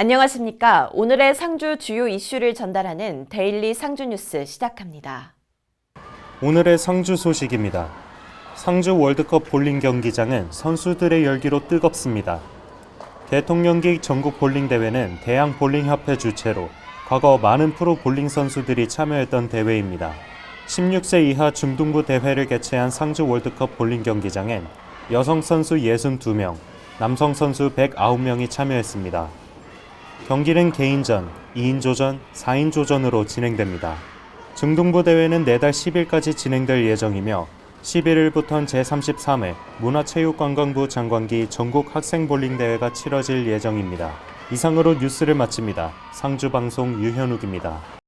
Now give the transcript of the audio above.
안녕하십니까. 오늘의 상주 주요 이슈를 전달하는 데일리 상주 뉴스 시작합니다. 오늘의 상주 소식입니다. 상주 월드컵 볼링 경기장은 선수들의 열기로 뜨겁습니다. 대통령기 전국 볼링 대회는 대양 볼링 협회 주최로 과거 많은 프로 볼링 선수들이 참여했던 대회입니다. 16세 이하 중등부 대회를 개최한 상주 월드컵 볼링 경기장엔 여성 선수 62명, 남성 선수 109명이 참여했습니다. 경기는 개인전, 2인조전, 4인조전으로 진행됩니다. 중등부 대회는 내달 10일까지 진행될 예정이며 11일부터는 제33회 문화체육관광부 장관기 전국 학생볼링 대회가 치러질 예정입니다. 이상으로 뉴스를 마칩니다. 상주방송 유현욱입니다.